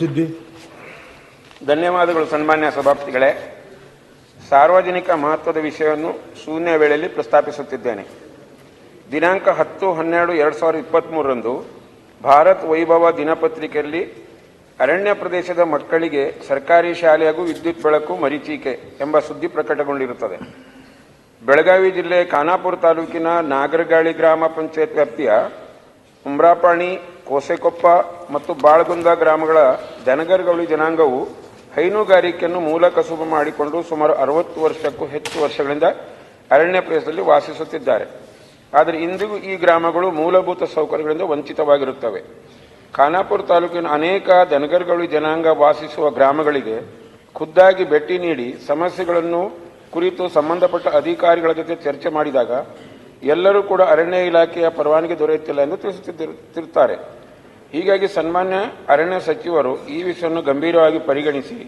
ಸಿದ್ದಿ. ಧನ್ಯವಾದಗಳು ಸನ್ಮಾನ್ಯ ಸಭಾಪತಿಗಳೇ. ಸಾರ್ವಜನಿಕ ಮಹತ್ವದ ವಿಷಯವನ್ನು ಶೂನ್ಯ ವೇಳೆಯಲ್ಲಿ ಪ್ರಸ್ತಾಪಿಸುತ್ತಿದ್ದೇನೆ. ದಿನಾಂಕ ಹತ್ತು ಹನ್ನೆರಡು ಎರಡು ಸಾವಿರದ ಇಪ್ಪತ್ತ್ಮೂರರಂದು ಭಾರತ್ ವೈಭವ ದಿನಪತ್ರಿಕೆಯಲ್ಲಿ ಅರಣ್ಯ ಪ್ರದೇಶದ ಮಕ್ಕಳಿಗೆ ಸರ್ಕಾರಿ ಶಾಲೆ ಹಾಗೂ ವಿದ್ಯುತ್ ಬೆಳಕು ಮರೀಚಿಕೆ ಎಂಬ ಸುದ್ದಿ ಪ್ರಕಟಗೊಂಡಿರುತ್ತದೆ. ಬೆಳಗಾವಿ ಜಿಲ್ಲೆ ಖಾನಾಪುರ ತಾಲೂಕಿನ ನಾಗರಗಾಳಿ ಗ್ರಾಮ ಪಂಚಾಯತ್ ವ್ಯಾಪ್ತಿಯ ಉಮ್ರಾಪಾಣಿ ಕೋಸೆಕೊಪ್ಪ ಮತ್ತು ಬಾಳಗುಂದ ಗ್ರಾಮಗಳ ದನಗರ್ಗೌಳಿ ಜನಾಂಗವು ಹೈನುಗಾರಿಕೆಯನ್ನು ಮೂಲ ಕಸುಬು ಮಾಡಿಕೊಂಡು ಸುಮಾರು ಅರವತ್ತು ವರ್ಷಕ್ಕೂ ಹೆಚ್ಚು ವರ್ಷಗಳಿಂದ ಅರಣ್ಯ ಪ್ರದೇಶದಲ್ಲಿ ವಾಸಿಸುತ್ತಿದ್ದಾರೆ. ಆದರೆ ಇಂದಿಗೂ ಈ ಗ್ರಾಮಗಳು ಮೂಲಭೂತ ಸೌಕರ್ಯಗಳಿಂದ ವಂಚಿತವಾಗಿರುತ್ತವೆ. ಖಾನಾಪುರ ತಾಲೂಕಿನ ಅನೇಕ ದನಗರ್ಗೌಳಿ ಜನಾಂಗ ವಾಸಿಸುವ ಗ್ರಾಮಗಳಿಗೆ ಖುದ್ದಾಗಿ ಭೇಟಿ ನೀಡಿ ಸಮಸ್ಯೆಗಳನ್ನು ಕುರಿತು ಸಂಬಂಧಪಟ್ಟ ಅಧಿಕಾರಿಗಳ ಜೊತೆ ಚರ್ಚೆ ಮಾಡಿದಾಗ ಎಲ್ಲರೂ ಕೂಡ ಅರಣ್ಯ ಇಲಾಖೆಯ ಪರವಾನಗಿ ದೊರೆಯುತ್ತಿಲ್ಲ ಎಂದು ತಿಳಿಸುತ್ತಿರುತ್ತಾರೆ ಹೀಗಾಗಿ ಸನ್ಮಾನ್ಯ ಅರಣ್ಯ ಸಚಿವರು ಈ ವಿಷಯವನ್ನು ಗಂಭೀರವಾಗಿ ಪರಿಗಣಿಸಿ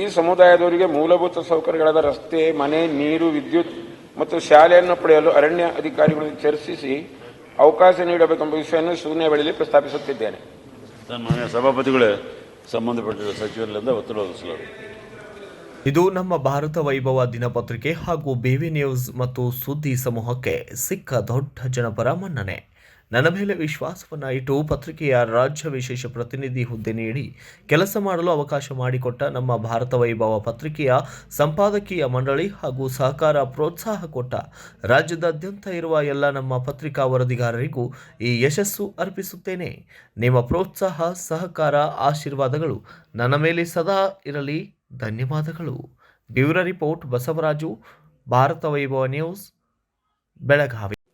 ಈ ಸಮುದಾಯದವರಿಗೆ ಮೂಲಭೂತ ಸೌಕರ್ಯಗಳಾದ ರಸ್ತೆ ಮನೆ ನೀರು ವಿದ್ಯುತ್ ಮತ್ತು ಶಾಲೆಯನ್ನು ಪಡೆಯಲು ಅರಣ್ಯ ಅಧಿಕಾರಿಗಳು ಚರ್ಚಿಸಿ ಅವಕಾಶ ನೀಡಬೇಕೆಂಬ ವಿಷಯವನ್ನು ಶೂನ್ಯ ವೇಳೆಯಲ್ಲಿ ಪ್ರಸ್ತಾಪಿಸುತ್ತಿದ್ದೇನೆ. ಸನ್ಮಾನ್ಯ ಸಭಾಪತಿಗಳೇ ಸಂಬಂಧಪಟ್ಟ ಸಚಿವರಿಂದ ಒತ್ತಡ ಇದು ನಮ್ಮ ಭಾರತ ವೈಭವ ದಿನಪತ್ರಿಕೆ ಹಾಗೂ ಬಿವಿ ನ್ಯೂಸ್ ಮತ್ತು ಸುದ್ದಿ ಸಮೂಹಕ್ಕೆ ಸಿಕ್ಕ ದೊಡ್ಡ ಜನಪರ ಮನ್ನಣೆ. ನನ್ನ ಮೇಲೆ ವಿಶ್ವಾಸವನ್ನು ಇಟ್ಟು ಪತ್ರಿಕೆಯ ರಾಜ್ಯ ವಿಶೇಷ ಪ್ರತಿನಿಧಿ ಹುದ್ದೆ ನೀಡಿ ಕೆಲಸ ಮಾಡಲು ಅವಕಾಶ ಮಾಡಿಕೊಟ್ಟ ನಮ್ಮ ಭಾರತ ವೈಭವ ಪತ್ರಿಕೆಯ ಸಂಪಾದಕೀಯ ಮಂಡಳಿ ಹಾಗೂ ಸಹಕಾರ ಪ್ರೋತ್ಸಾಹ ಕೊಟ್ಟ ರಾಜ್ಯದಾದ್ಯಂತ ಇರುವ ಎಲ್ಲ ನಮ್ಮ ಪತ್ರಿಕಾ ವರದಿಗಾರರಿಗೂ ಈ ಯಶಸ್ಸು ಅರ್ಪಿಸುತ್ತೇನೆ. ನಿಮ್ಮ ಪ್ರೋತ್ಸಾಹ, ಸಹಕಾರ, ಆಶೀರ್ವಾದಗಳು ನನ್ನ ಮೇಲೆ ಸದಾ ಇರಲಿ. ಧನ್ಯವಾದಗಳು. Bureau report Basavaraju, Bharata Vaibhava news, Belagavi.